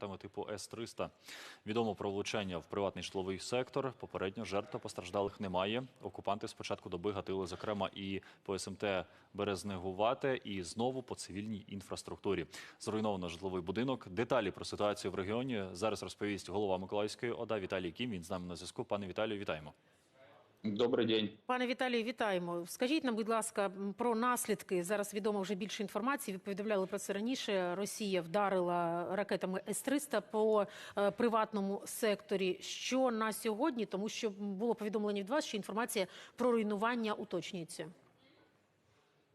ракетами типу С-300. Відомо про влучання в приватний житловий сектор. Попередньо жертв постраждалих немає. Окупанти з початку доби гатили, зокрема, і по СМТ Березнегувате, і знову по цивільній інфраструктурі. Зруйновано житловий будинок. Деталі про ситуацію в регіоні зараз розповість голова Миколаївської ОДА Віталій Кім. Він з нами на зв'язку. Пане Віталію, вітаємо. Добрий день. Пане Віталію, вітаємо. Скажіть нам, будь ласка, про наслідки. Зараз відомо вже більше інформації. Ви повідомляли про це раніше. Росія вдарила ракетами С-300 по е, приватному секторі. Що на сьогодні? Тому що було повідомлення від вас, що інформація про руйнування уточнюється.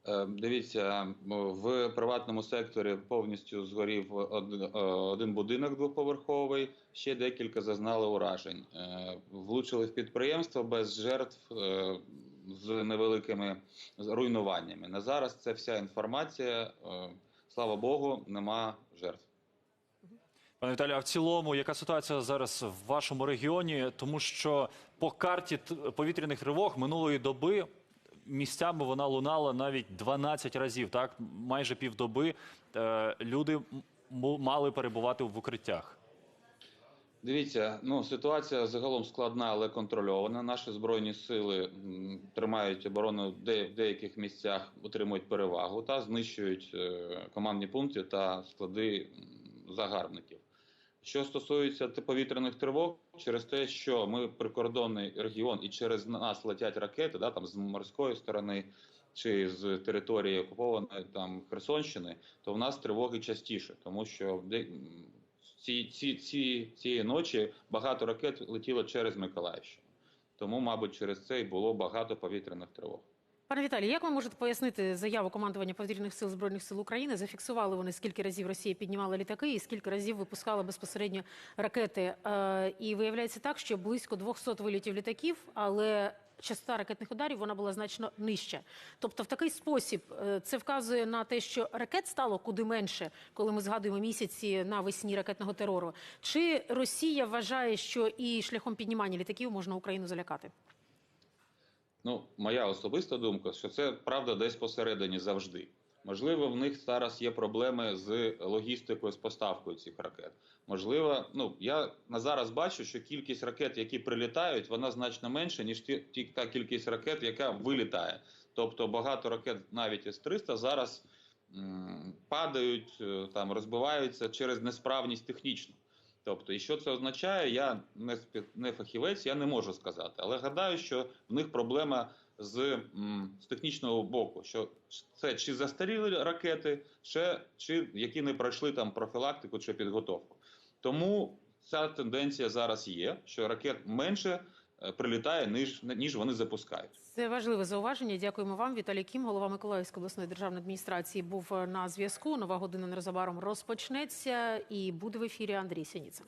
Е, Дивіться, в приватному секторі повністю згорів е, один будинок двоповерховий, ще декілька зазнали уражень. Е, Влучили в підприємство без жертв е, з невеликими руйнуваннями. На зараз це вся інформація. Слава Богу, нема жертв. Пане Віталію, а в цілому, яка ситуація зараз в вашому регіоні? Тому що по карті повітряних тривог минулої доби місцями вона лунала навіть 12 разів. Так, майже півдоби е, люди мали перебувати в укриттях. Дивіться, ну ситуація загалом складна, але контрольована. Наші збройні сили тримають оборону де в деяких місцях отримують перевагу та знищують е, командні пункти та склади загарбників. Що стосується повітряних тривог, через те, що ми прикордонний регіон і через нас летять ракети, да, там з морської сторони чи з території окупованої там Херсонщини, то в нас тривоги частіше, тому що ці, ці, ці, цієї ночі багато ракет летіло через Миколаївщину. Тому, мабуть, через це і було багато повітряних тривог. Пане Віталію, як ви можете пояснити заяву командування повітряних сил збройних сил України? Зафіксували вони скільки разів Росія піднімала літаки і скільки разів випускала безпосередньо ракети. Е, і виявляється так, що близько 200 вилітів літаків, але частота ракетних ударів вона була значно нижча. Тобто, в такий спосіб е, це вказує на те, що ракет стало куди менше, коли ми згадуємо місяці навесні ракетного терору. Чи Росія вважає, що і шляхом піднімання літаків можна Україну залякати? Ну, моя особиста думка, що це правда десь посередині завжди. Можливо, в них зараз є проблеми з логістикою, з поставкою цих ракет. Можливо, ну я на зараз бачу, що кількість ракет, які прилітають, вона значно менша, ніж ті, ті та кількість ракет, яка вилітає. Тобто багато ракет, навіть С-300, зараз м, падають, е, там розбиваються через несправність технічну. Тобто, і що це означає, я не спі- не фахівець, я не можу сказати. Але гадаю, що в них проблема з, з технічного боку, що це чи застаріли ракети, чи, чи які не пройшли там профілактику чи підготовку. Тому ця тенденція зараз є, що ракет менше прилітає, ніж, ніж вони запускають. Це важливе зауваження. Дякуємо вам. Віталій Кім, голова Миколаївської обласної державної адміністрації, був е, на зв'язку. Нова година незабаром розпочнеться і буде в ефірі Андрій Сяніцин.